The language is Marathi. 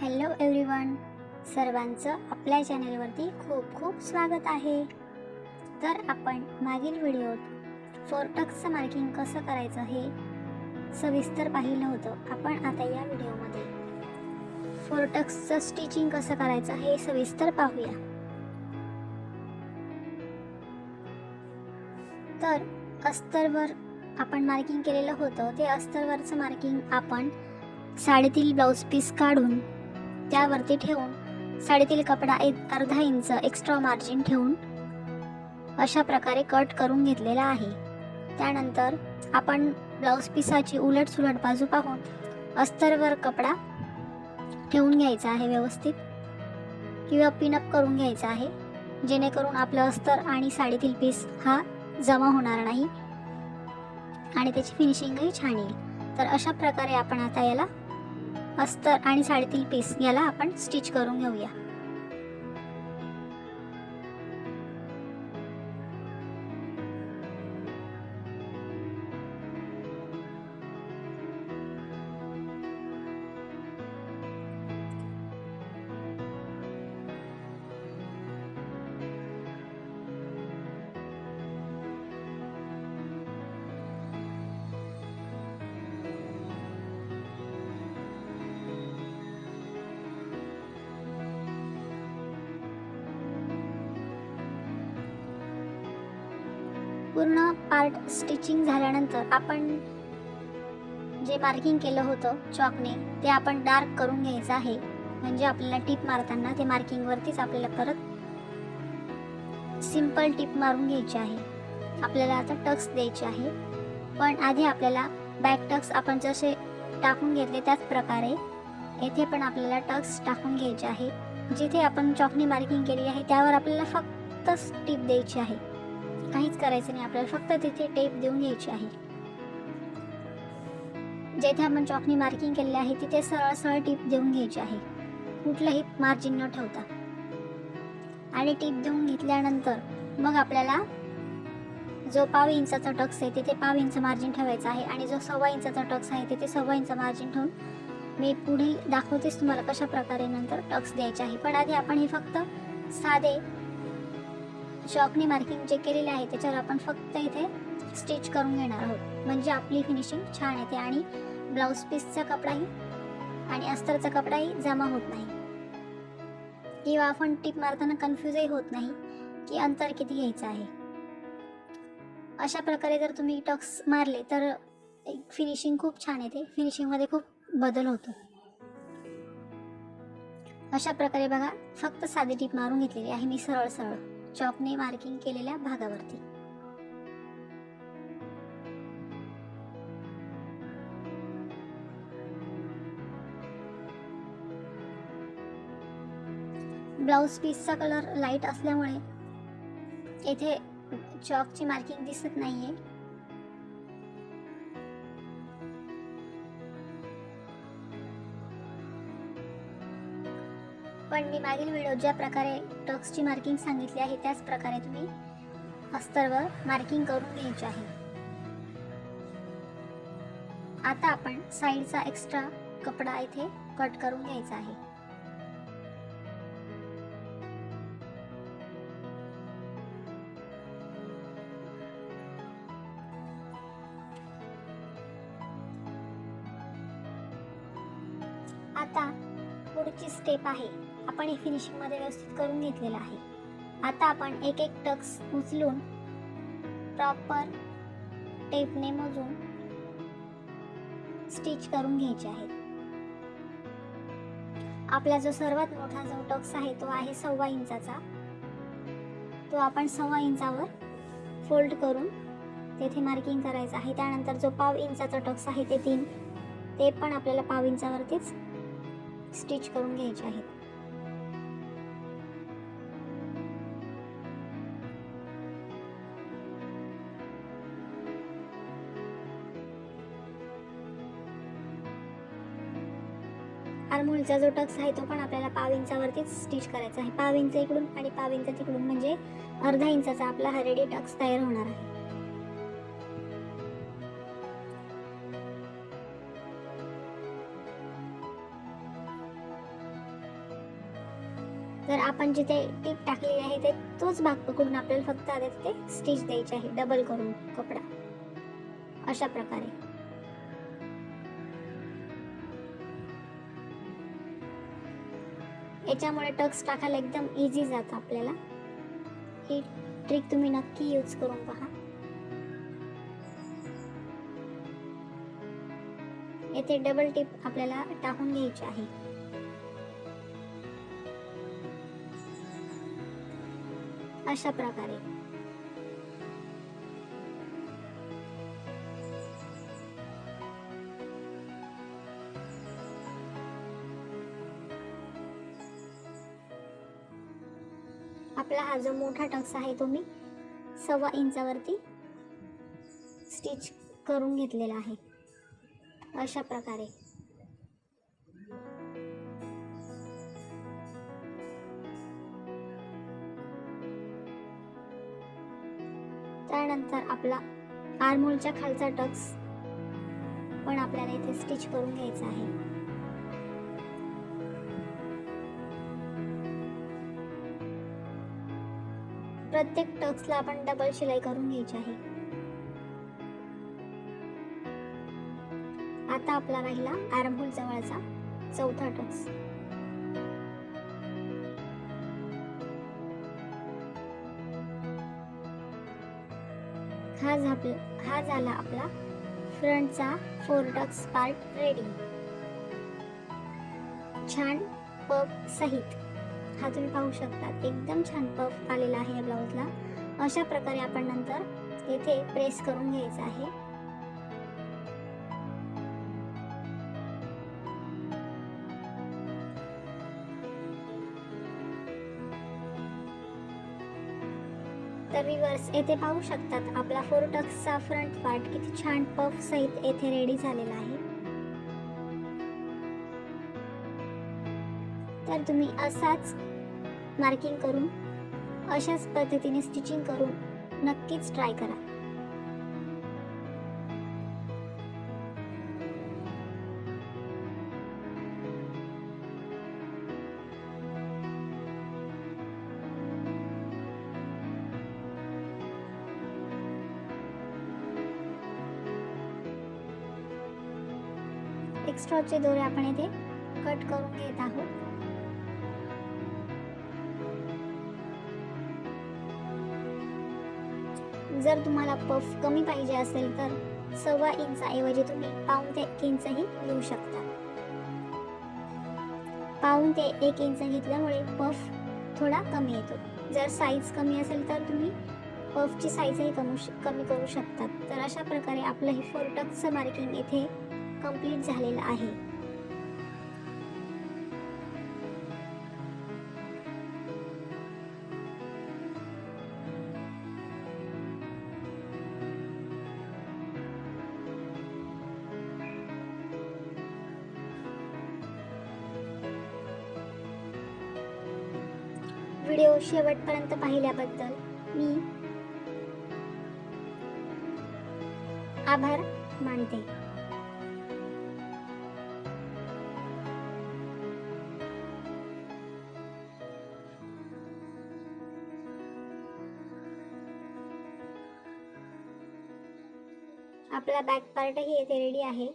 हॅलो एव्हरीवन सर्वांचं आपल्या चॅनलवरती खूप खूप स्वागत आहे. तर आपण मागील व्हिडिओत फोरटक्सचं मार्किंग कसं करायचं हे सविस्तर पाहिलं होतं. आपण आता या व्हिडिओमध्ये फोरटक्सचं स्टिचिंग कसं करायचं हे सविस्तर पाहूया. तर अस्तरवर आपण मार्किंग केलेलं होतं. ते अस्तरवरचं मार्किंग आपण साडीतील ब्लाऊज पीस काढून त्यावरती ठेवून साडीतील कपडा एक अर्धा इंच एक्स्ट्रा मार्जिन ठेवून अशा प्रकारे कट करून घेतलेला आहे. त्यानंतर आपण ब्लाऊज पिसाची उलट सुलट बाजू पाहून अस्तरवर कपडा ठेवून घ्यायचा आहे व्यवस्थित. किंवा पिनअप करून घ्यायचा आहे. जेणेकरून आपलं अस्तर आणि साडीतील पीस हा जमा होणार नाही. आणि त्याची फिनिशिंगही छान येईल. तर अशा प्रकारे आपण आता याला अस्तर आणि साडीतील पीस याला आपण स्टिच करून घेऊया. पूर्ण पार्ट स्टिचिंग झाल्यानंतर आपण जे मार्किंग केलं होतं चॉकने ते आपण डार्क करून घ्यायचं आहे. म्हणजे आपल्याला टिप मारताना ते मार्किंगवरतीच आपल्याला परत सिंपल टीप मारून घ्यायची आहे. आपल्याला आता टक्स द्यायचे आहे. पण आधी आपल्याला बॅक टक्स आपण जसे टाकून घेतले त्याच प्रकारे येथे पण आपल्याला टक्स टाकून घ्यायचे आहे. जिथे आपण चॉकने मार्किंग केली आहे त्यावर आपल्याला फक्त टीप द्यायची आहे. काहीच करायचं नाही. आपल्याला फक्त तिथे टेप देऊन घ्यायची आहे. जेथे आपण चॉकनी मार्किंग केलेली आहे तिथे सरळ सरळ टीप देऊन घ्यायची आहे. कुठलंही मार्जिन न ठेवता. आणि टीप देऊन घेतल्यानंतर मग आपल्याला जो पाव इंचाचा टक्स आहे तिथे पाव इंच मार्जिन ठेवायचा आहे. आणि जो सव्वा इंचाचा टक्स आहे तिथे सव्वा इंच मार्जिन ठेवून मी पुढील दाखवतेच तुम्हाला कशा प्रकारे नंतर टक्स द्यायचे आहे. पण आधी आपण हे फक्त साधे चॉकने मार्किंग जे केलेले आहे त्याच्यावर आपण फक्त इथे स्टिच करून घेणार आहोत. म्हणजे आपली फिनिशिंग छान येते आणि ब्लाऊज पीसचा कपडाही आणि अस्तरचा कपडाही जमा होत नाही. किंवा आपण टीप मारताना कन्फ्यूजही होत नाही की अंतर किती घ्यायचं आहे. अशा प्रकारे जर तुम्ही टक्स मारले तर फिनिशिंग खूप छान येते फिनिशिंगमध्ये खूप बदल होतो. अशा प्रकारे बघा फक्त साधी टीप मारून घेतलेली आहे मी सरळ सरळ चॉकने मार्किंग केलेल्या भागावरती. ब्लाऊज पीसचा कलर लाइट असल्यामुळे येथे चॉकची मार्किंग दिसत नाहीये. पण मी मागील व्हिडिओ ज्या प्रकारे टक्सची मार्किंग सांगितली आहे त्याच प्रकारे तुम्ही अस्तरवर मार्किंग करून घ्यायची आहे. आता आपण साईडचा एक्स्ट्रा कपडा इथे कट करून घ्यायचा आहे. स्टेप आहे. आपण हे फिनिशिंगमध्ये व्यवस्थित करून घेतलेलं आहे. आता आपण एक एक टक्स उचलून प्रॉपर टेपने मोजून स्टिच करून घ्यायचे आहेत आपला जो सर्वात मोठा जो टक्स आहे तो आहे सव्वा इंचाचा. तो आपण सव्वा इंचावर फोल्ड करून तेथे मार्किंग करायचं आहे. त्यानंतर जो पाव इंचाचा टक्स आहे ते तीन ते पण आपल्याला पाव इंचावरतीच स्टिच करून घ्यायचे आहेत. आरमोलचा जो टक्स आहे तो पण आपल्याला पाव इंचावरतीच स्टिच करायचा आहे. पाव इंच इकडून आणि पाव इंच तिकडून. म्हणजे अर्धा इंचाचा आपला हा रेडी टक्स तयार होणार आहे. तर आपण जिथे टीप टाकलेली आहे ते तोच भाग पकडून आपल्याला फक्त आता तिथे स्टिच द्यायची आहे डबल करून कपडा. अशा प्रकारे. याच्यामुळे टक्स टाकायला एकदम इझी जातं आपल्याला. ही ट्रिक तुम्ही नक्की यूज करून पहा. येथे डबल टिप आपल्याला टाकून घ्यायची आहे. अशा प्रकारे. आपला हा जो मोठा टक्स आहे तो मी सव्वा इंचावरती स्टिच करून घेतलेला आहे. अशा प्रकारे. त्यानंतर आपला आरमोलच्या खालचा टक्स पण आपल्याला इथे स्टिच करून घ्यायचा आहे. प्रत्येक टक्सला आपण डबल शिलाई करून घ्यायची आहे. आता आपला राहिला आरंभूल जवळचा चौथा टक्स. हा झाप हा झाला आपला फ्रंटचा फोरडक्स पार्ट रेडी छान पफ सहित. हा तुम्ही पाहू शकता एकदम छान पफ आलेला आहे या ब्लाऊजला अशा प्रकारे आपण नंतर येथे प्रेस करून घ्यायचं आहे. तर रिव्हर्स येथे पाहू शकतात आपला फोर टक्सचा फ्रंट पार्ट किती छान पफ सहित येथे रेडी झालेला आहे. तर तुम्ही असाच मार्किंग करून अशाच पद्धतीने स्टिचिंग करून नक्कीच ट्राय करा. एक्स्ट्राचे दोरे आपण इथे कट करून घेत आहोत. जर तुम्हाला पफ कमी पाहिजे असेल तर सव्वा इंचाऐवजी तुम्ही पाऊन ते एक इंचही घेऊ शकता. पाऊन ते एक इंच घेतल्यामुळे पफ थोडा कमी येतो. जर साईज कमी असेल तर तुम्ही पफची साईजही कमी कमी करू शकतात तर अशा प्रकारे आपलं हे फोर टक्सचं मार्किंग येथे कंप्लीट झालेला आहे. व्हिडिओ शेवटपर्यंत पाहिल्याबद्दल मी आभार मानते. आपला बॅक पार्टही येथे रेडी आहे.